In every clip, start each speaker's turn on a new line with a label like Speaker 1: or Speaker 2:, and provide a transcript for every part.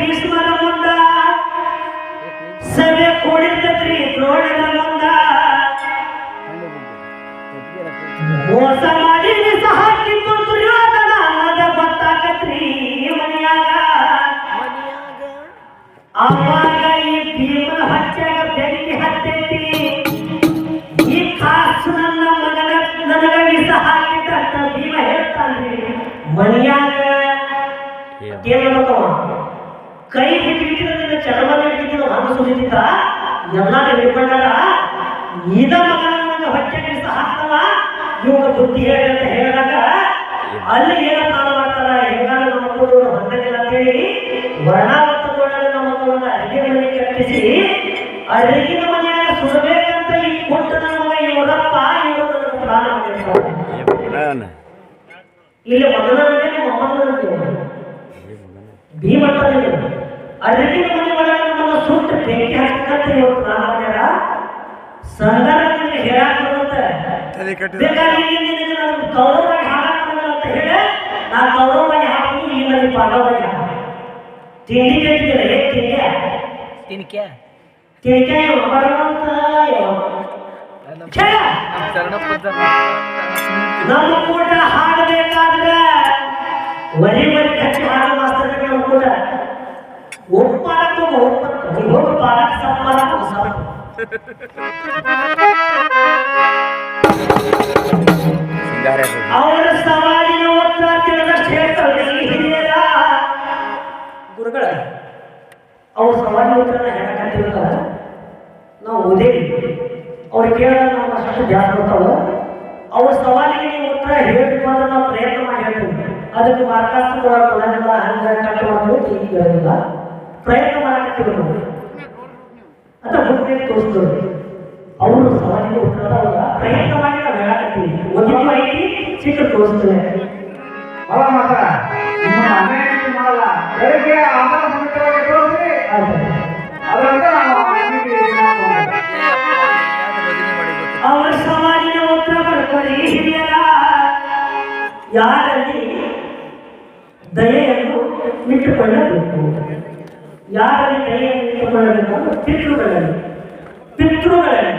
Speaker 1: ಭೀಷ್ಮರ ಮುಂದ ಸಭೆ ಕೂಡಿರ್ತದ್ರಿ ದ್ರೋಣನ ಮೋಸ ನಿಸ ಹಾಕಿದ್ದು ದುರ್ಯೋಧನ ಅನ್ನದ ಬತ್ತಾಕತ್ರಿ ಮನೆಯಾಗ. ಅವಾಗ ಈ ಭೀಮನ ಹತ್ಯಾಗ ಬೆಂಕಿ ಹತ್ತೈತಿ. ಈ ಕಾಸು ನನ್ನ ಮಗನ ನನಗ ವಿಷ ಹಾಕಿದ್ದ ಅಂತ ಭೀಮ ಹೇಳ್ತಾನೆ ಮನೆಯಾಗ ಕೇಳಬೇಕವ ಕೈ ಬಿಟ್ಟಿಟ್ಟಿರೋದ್ರಿಂದ ಚರ್ಮದ ಹಿಡಿದಿದ್ದು ಹಣ್ಣು ಸುರಿತಿದ್ದ ಎಲ್ಲ ಹಿಡ್ಕೊಂಡಾಗ ಇದ ಮಗನ ನನಗೆ ಹಾಕ್ತವ ಇವಾಗ ಬುದ್ಧಿ ಹೇಳಿ ಅಂತ ಹೇಳಿದಾಗ ಅಲ್ಲಿ ಏನ ಪ್ಲಾನ್ ಮಾಡ್ತಾರ? ಹೆಂಗಾರ ನಮ್ಮ ಮಕ್ಕಳು ಹೊಂದಿಲ್ಲ ಅಂತೇಳಿ ವರ್ಣಾವತ್ತದೊಳಗೆ ನಮ್ಮ ಮಕ್ಕಳನ್ನ ಅಡಿಗೆ ಮನೆ ಕಟ್ಟಿಸಿ ಅಡಿಗಿನ ಮನೆಯಾಗ ಸುಡಬೇಕಂತ ಈ ಕೊಟ್ಟ ನಮ್ಮ ಇವರಪ್ಪ ಇವರು ಪ್ಲಾನ್ ಮಾಡಿರ್ತಾರೆ ಇಲ್ಲಿ ಮೊದಲನೇ ಭೀಮಂತ ಅಡಿಗಿನ ಮನೆ ಒಳಗೆ ನಮ್ಮನ್ನು ಸುಟ್ಟು ಬೆಂಕಿ ಹಾಕಂತ ಇವರು ಮಾಡ್ಯಾರ ಹೇಳಾಕ ಬರುತ್ತೆ ಬೇಕಾದ್ರೆ ಕಟ್ಟಿದ
Speaker 2: ತಿನ್ಕ್ಯಾ?
Speaker 1: ಛೇ! ನಮ್ಮ ಕೂಟ ಹಾಡಬೇಕಾದ್ರೆ ವರಿ ವರಿ ಕಟ್ಟಿ ಹಾಡು ಮಾಸ್ತರ್ ನಮ್ಮ ಕೂಟ. ಒಪ್ಪಾರಕ್ಕೂ ಒಪ್ಪ ಹೋಗಿ ಪಾಲಕ ಸಪ್ಪಾರಕ್ಕೂ ಸಪ್ಪ ಗುರುಗಳ ಅವ್ರ ಸವಾಲಿನ ಉತ್ತರ ಹೇಳಕಂತಿರ್ತಾರ ನಾವು ಓದೇವಿ. ಅವ್ರು ಕೇಳ ನಮ್ಮ ಅಷ್ಟು ಜಾಸ್ತಿ ಬರ್ತಾವ ಅವ್ರ ಸವಾಲಿಗೆ ನೀವು ಉತ್ತರ ಹೇಳಬೇಕು ಅಂದ್ರೆ ನಾವು ಪ್ರಯತ್ನ ಮಾಡಿ ಹೇಳ್ತೀವಿ. ಅದಕ್ಕೆ ಮಾರ್ಕಾಸ್ತ ಕೊಡೋದಿಲ್ಲ ಹಂಗ ಕಟ್ ಮಾಡೋದು ಪ್ರಯತ್ನ ಮಾಡಕತ್ತೀವಿ ನಾವು. ಅಂತ ಮುಂದೆ ತೋರಿಸ್ತೇವೆ. ಅವರು ಸವಾಲಿಗೆ ಉತ್ತರ ಪ್ರಯತ್ನ ಮಾಡಿ ನಾವು ಹೇಳಕತ್ತೀವಿ. ಒಂದು ಐತಿ ಸಿಕ್ಕ ತೋರಿಸ್ತೇವೆ
Speaker 3: ಅವ ಮಾತ್ರ
Speaker 1: ಯಾರಲ್ಲಿ ದಯೆಯನ್ನು ಇಟ್ಟುಕೊಳ್ಳಬೇಕು ಯಾರಲ್ಲಿ ದಯೆಯನ್ನು ಇಟ್ಟುಕೊಳ್ಳಬೇಕು ಅಂದ್ರೆ ಪಿತೃಗಳಲ್ಲಿ ಪಿತೃಗಳಲ್ಲಿ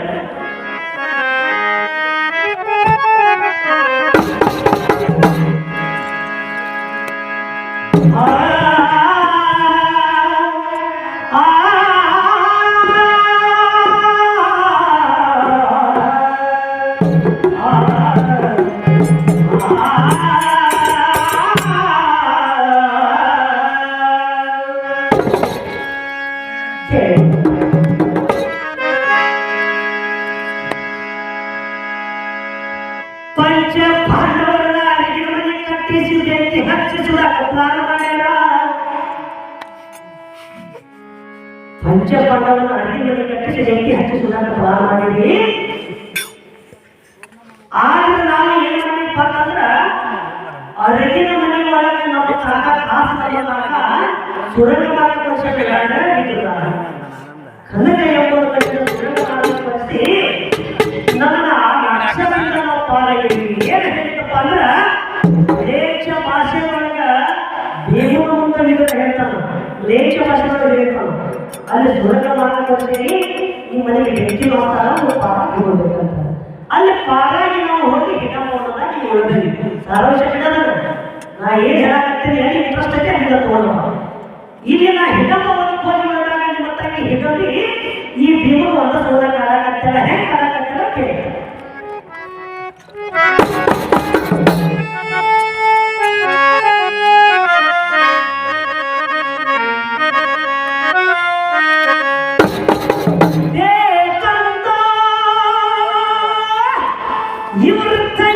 Speaker 1: ಪಂಚ ಪಾಂಡವರನ್ನ ಅಡಿಗೆ ಮನೆ ಕಟ್ಟಿಸಿ ಬೆಂಕಿ ಹಚ್ಚಿಸುವುದಕ್ಕ ಪ್ಲಾನ್ ಮಾಡ್ಯಾರ. ಪಂಚ ಪಾಂಡವರನ್ನ ಅಡಿಗೆ ಮನೆ ಕಟ್ಟಿಸಿ ಬೆಂಕಿ ಹಚ್ಚಿಸುವುದಕ್ಕ ಪ್ಲಾನ್ ಮಾಡಿದ್ವಿ. ಆದ್ರೆ ನಾವು ಏನ್ ಮಾಡಿಪ್ಪ ಅಂತಂದ್ರ ಮನೆ ಸುರಂಗ ಮಾರ್ಗ ಕಳ್ಸಕ್ಕಾಗ ಕನ್ನಡ ಎಂಬುದು ನನ್ನ ಲೇಖ ಭಾಷೆ ಬೇಕು. ಅಲ್ಲಿ ಸುರಕ್ಷ ಮಾಡಿ ನಿಮ್ಮ ಮನೆಗೆ ಹೆಚ್ಚಿನ ಮಾತಾಡ ಒಂದು ಪಾಠ ತಗೊಳ್ಬೇಕಂತ ಅಲ್ಲಿ ಪಾರಾಗಿ ನಾವು ಹೋಗಿ ಹಿಟ ಮಾಡೋದಾಗಿ ನೀವು ಸಾರಾಂಶ ಹಿಡದ ನಾ ಏನ್ ಹೇಳಾಕತ್ತೀನಿ ಅಲ್ಲಿ ಇಂಟ್ರೆಸ್ಟ್ ಐತೆ ಹಿಡ ಇಲ್ಲಿ ನಾ ಹಿಡಮ್ಮ ಒಂದು ಹೋಗಿ ಮಾಡಿದಾಗ ನಿಮ್ಮ ತಂಗಿ ಹಿಡಲಿ ಈ ಭೀಮರು ಒಂದು ಸೋದ ಕಾಡಕತ್ತಾಳ ಹೆಂಗ್ ಕಾಡಕತ್ತಾಳ ಕೇಳಿ இவருக்கு